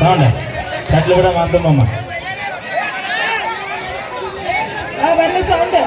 Sound కట్లు కూడా మాత్రమమ్మా sound.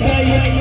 yeah, yeah.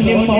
ನಿಮ್ಮ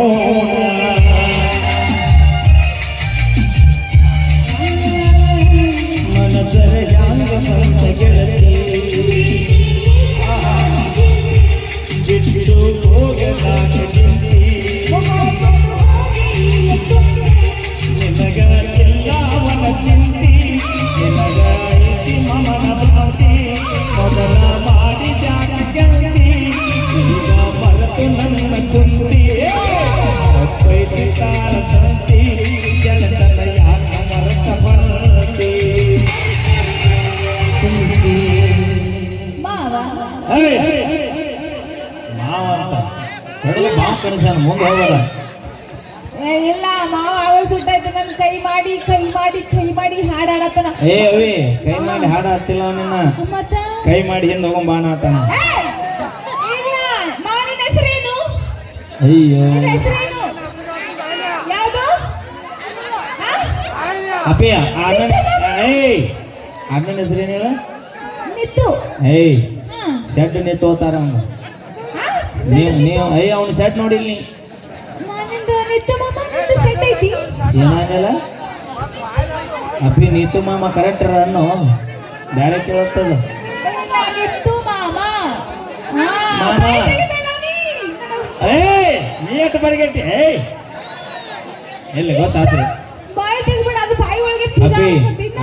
ಮಾವ ಅಂತ. ಕಡಲೆ ಮಾವ ಕನಸಾನ ಮುಂದೆ ಹೋಗಲ್ಲ. ಏ, ಇಲ್ಲ ಮಾವ ಅವಳು ಸುಟ್ಟಾಯ್ತು. ನನ್ ಕೈ ಮಾಡಿ ಕೈ ಮಾಡಿ ಕೈ ಮಾಡಿ ಹಾಡಾಡತ್ತನ. ಏ ಅವಿ ಕೈ ಮಾಡಿ ಹಾಡ ಹತ್ತಿಲ್ಲ ನಿನ್ನ. ಮತ್ತ ಕೈ ಮಾಡಿ ಹಿಂದೆ ಹೋಗೋ ಬಾಣ ಆತಾನ ಏ, ಇಲ್ಲ ಮಾವಿನ ಹೆಸರೇನು? ಅಯ್ಯೋ. ನಿನ್ನ ಹೆಸರೇನು? ಯಾವುದು? ಆ? ಅಪ್ಪಿ ಅಣ್ಣನ ಏಯ್ ಅಣ್ಣನ ಹೆಸರೇನು ಹೇಳ? ನಿತ್ತು ಏಯ್ ಹಾ ಶೆಡ್ ನೀ ತೋತಾರ ಅವ್ನು? ನೀವು ನೀವು ಅಯ್ಯ ಅವನು ಶೆಡ್ ನೋಡಿಲ್ಲ ನೀ. ಸೆಟ್ ಏನಾಗಲ್ಲ? ಅಪ್ಪಿ ನೀತು ಮಾಮ ಕರೆಕ್ಟ್ ಅನ್ನು ಬೇರೆ ಕೇಳತ್ತದ ನೀ. ಏಯ್ ನೀ ಎಟ್ಟು ಬರಿಗಟ್ಟಿ? ಏಯ್ ಎಲ್ಲಿ ಗೊತ್ತಾತ್ರಿ? ಅಪ್ಪಿ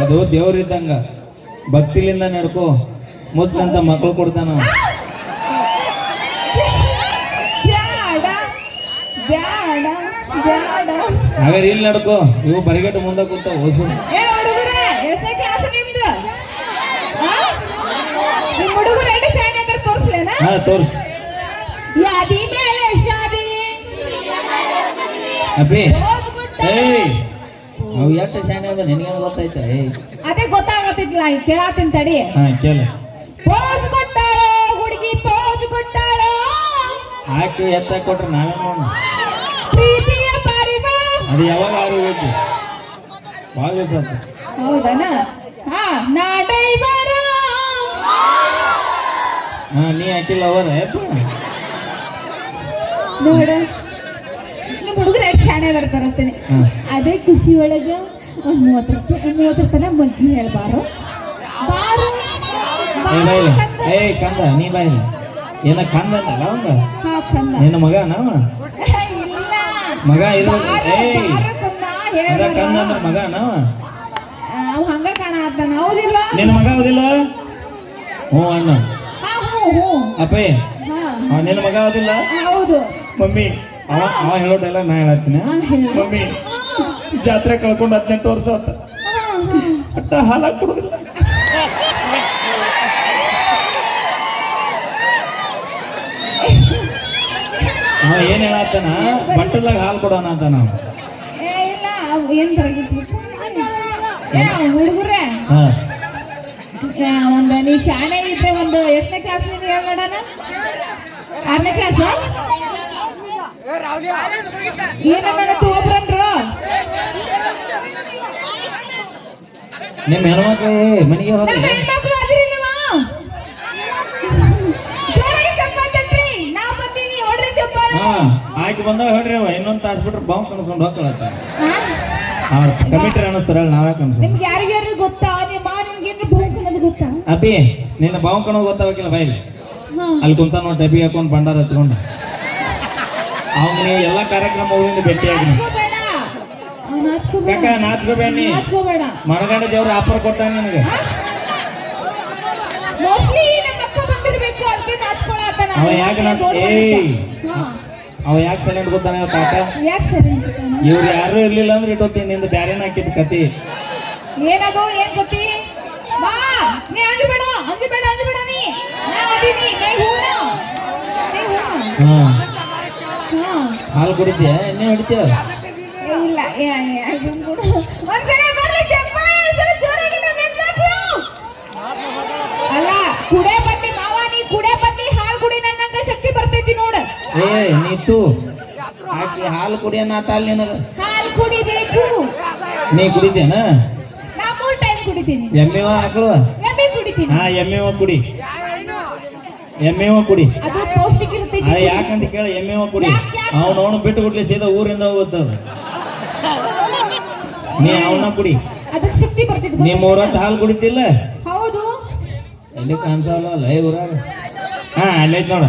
ಅದು ದೇವ್ರಿದ್ದಂಗ ಭಕ್ತಿಲಿಂದ ನಡ್ಕೋ. ಮುದ್ದಂತ ಮಕ್ಕಳು ಕೊಡ್ತಾನ. ಹಾಗಾದ್ರೆ ಇಲ್ಲಿ ನಡ್ಕೋ. ಇವು ಬರಿಗಟ್ಟು ಮುಂದೆ ಕೂತ ತೋರಿಸ್ಲೇನಾ? ಹಾ ತೋರ್ಸ್. ಯಾದಿ ಮೇಲೆ ಶಾದಿ. ಅಪ್ಪಿ. ಏಯ್ ಅವು ಎಷ್ಟು ಶಾಣೆ ಅದ ನಿನಗೇನು ಗೊತ್ತೈತೆ ಏಯ್. ಅದೇ ಗೊತ್ತಾಗತ್ತಿಲ್ಲ ಕೇಳತ್ತೀನಿ ತಡಿ. ಹಾ ಕೇಳ. ಪೋಸ್ ಕೊಟ್ಟಾರ ಹುಡುಗಿ ಪೋಸ್ ಕೊಟ್ಟಾರ ಹಾಕಿ ಎತ್ತ ಕೊಟ್ರೆ ನಾವೇ ನೋಡ ಪ್ರೀತಿಯ ಪರಿಮಳ ಅದು ಯಾವಾಗ ಆರು ಬೇಕು ಭಾಳ ದಿವಸ. ಹೌದನ? ಹಾ ನೀ ಹಾಕಿಲ್ಲ ಅವರ ನೋಡ. ನಿಮ್ ಹುಡುಗರು ಎಷ್ಟು ಶಾಣೆ ಬರ್ತಾರ ಅಷ್ಟೇನೆ ಅದೇ ಖುಷಿ ಒಳಗ ಒಂದ್ ಮೂವತ್ತು ರೂಪಾಯಿ ಮೂವತ್ತು ರೂಪಾಯಿನ ಮಗ್ಗಿ ಹೇಳ್ಬಾರು. ಬಾರು ಏ ಕಂದ. ನೀ ಬಾಯಿಲ್ಲ. ಏನ ಕಂದ ಅವಂಗ? ಹಾ ಕಂದ. ನಿನ್ನ ಮಗ ನಾವ ಮಗ ಇಲ್ಲ. ಏಯ್. ಕಂದ ಮಗ ನಾವ? ಅವ್ ಹಂಗ ಕಾಣತ್ತಾನ ಹೌದಿಲ್ಲ? ನಿನ್ನ ಮಗ ಹೌದಿಲ್ಲ? ಹ್ಞೂ ಅಣ್ಣ. ಹಾ ಹ್ಞೂ ಹ್ಞೂ. ಅಪ್ಪೇ ಹಾ. ಅವ ನಿನ್ನ ಮಗ ಹೌದಿಲ್ಲ? ಹೌದು. ಮಮ್ಮಿ ಅವ ಅವ ಹೇಳೋ ಡೈಲಾಗ್ ನಾ ಹೇಳತ್ತೀನಿ. ಹೇಳು. ಮಮ್ಮಿ ಜಾತ್ರೆ ಕಳ್ಕೊಂಡು ಹದಿನೆಂಟು ವರ್ಷ ಆತ. ಹಾ, ಹಾ. ಕೊಡೋದಿಲ್ಲ. ಏನ್ ಹೇಳತ್ತಾನ ಹಾಲು ಕೊಡೋಣ ಅಂತ ನಾವು. ಹುಡುಗರೇ. ಹಾ. ಒಂದು ನೀ ಶಾಣೆ ಇದ್ರೆ ಒಂದು ಎಷ್ಟನೇ ಕ್ಲಾಸ್ನಿಂದ ಹೇಳ ನೋಡೋಣ ಆರನೇ ಕ್ಲಾಸ್ ಏನನ್ನ ತಗೋಬ್ರನ್ರು ನಿಮ್ಮ ಹೆಣ್ಮಕ್ಳು ಮನೆಗೆ ಆಯ್ತು ಬಂದಾಗ ಹೇಳ್ರಿ ಅವ ಇನ್ನೊಂದು ತಾಸು ಬಿಟ್ರೆ ಬಾವು ಕನ್ಸ್ಕೊಂಡು ಹೋಗ್ಕೊಳತ್ತ ಹಾ? ಕಮಿಟ್ರಿ ಅನ್ನಿಸ್ತಾರ ನಾವೇ ನಿಮ್ಗೆ ಯಾರಿಗ್ಯಾರು ಗೊತ್ತಾ? ನಿಮ್ಮ ನಿಮ್ಗೆ ಏನ್ರ ಭೂಮಿ ಅನ್ನೋದು ಗೊತ್ತಾ? ಅಪ್ಪಿ ನಿನ್ನ ಬಾವು ಕಣೋದು ಗೊತ್ತಾಗಕ್ಕಿಲ್ಲ ಬೈಲಿ ಹಾ. ಅಲ್ಲಿ ಕುಂತ ನೋಡಿ ಡಬ್ಬಿ ಹಾಕೊಂಡು ಭಂಡಾರ ಹಚ್ಕೊಂಡು. ಅವ್ನು ನೀವು ಎಲ್ಲ ಕಾರ್ಯಕ್ರಮ ಹೋಗಿಂದ ಭೇಟಿಯಾಗಿ ನಾಚ್ಕೋಬೇಡ. ನಾಚ್ಕೋಬೇಡ. ಕಾಕ ನಾಚ್ಕೋಬೇಡ ನಾಚ್ಕೋಬೇಡ. ಮನಗಂಡ ದೇವ್ರ ಆಫರ್ ಕೊಟ್ಟ ನಿನಗೆ? ಮೋಸ್ಟ್ಲಿ ನಮ್ಮ ಅಕ್ಕ ಬಂದಿರ್ಬೇಕು ಅದಕ್ಕೆ ನಾಚ್ಕೊಳತಾನ ಅವ ಯಾಕೆ ನಾಚ್- ಏಯ್. ಹಾ. ಅವ ಯಾಕೆ ಸೈಲೆಂಟ್ ಗೊತ್ತಾನ ಕಾಕ ಯಾಕೆ? ಇವ್ರು ಯಾರು ಇರ್ಲಿಲ್ಲ ಅಂದ್ರೆ ಇಟ್ಟೋತೀನಿ ನಿಂದ ಬ್ಯಾರೇನ ಹಾಕಿದ್ ಕತಿ? ಏನದು ಏನ್ ಗೊತ್ತಿ? ಬಾ! ನೀ ಅಂಜಬೇಡ ಅಂಜಬೇಡ ಅಂಜಬೇಡ ನೀ. ನಾ ಅದೀನಿ ನೈ ಹೂನ. ನೈ ಹೂನ. ಹಾ. ಹಾ. ಹಾಲು ಕುಡಿದ್ಯಾ? ಎಣ್ಣೆ ಹೊಡಿತೀಯ? ಇಲ್ಲ ಏ, ಒಂದ್ಸಲ ಬರ್ಲಿ ಚಪ್ಪಾಳೆ, ಒಂದ್ಸಲ ಜೋರಾಗಿ ನಮ್ಮ ಹೆಣ್ಮಕ್ಳು. ಅಲ್ಲ ಕುಡೆ ಬನ್ನಿ ಮಾವ ನೀ ಕುಡೆ ಬನ್ನಿ ಹಾಲು ಕುಡಿ ನನ್ನಂಗ ಶಕ್ತಿ ಬರ್ತೈತಿ ನೋಡು ನೀತು ಆಕಿ ಹಾಲು ಕುಡಿಯೋಣ ಆತ ಅಲ್ಲಿ ನಿನಗ? ಹಾಲು ಕುಡಿಬೇಕು. ನೀ ಕುಡಿದ್ಯಾನ? ನಾ ಮೂರ್ ಟೈಮ್ ಕುಡಿತೀನಿ. ಎಮ್ಮೆವ ಆಕಳು ಎಮ್ಮೆ ಕುಡಿತೀನಿ. ಹಾ ಎಮ್ಮೆವ ಕುಡಿ. ಎಮ್ಮೆವ ಕುಡಿ. ಅದು ಪೌಷ್ಟಿಕ ಇರುತ್ತೆ ಅದ ಯಾಕಂತ ಕೇಳ ಎಮ್ಮೆವ ಕುಡಿ? ಅವ್ನು ಅವನು ಬಿಟ್ಟು ಕೊಡ್ಲಿ ಸೀದಾ ಊರಿಂದ ಹೋಗುತ್ತದ ನೀ ಅವನ ಕುಡಿ. ಅದಕ್ಕೆ ಶಕ್ತಿ ನೀ ಮೂರ ಹಾಲು ಕುಡಿತಿಲ್ಲ? ಹೌದು. ಎಲ್ಲಿ ಕಾಣಿಸಲ್ಲ ಲೈ ಊರಾಗ? ಹಾ ಅಲ್ಲೈತ್ ನೋಡ.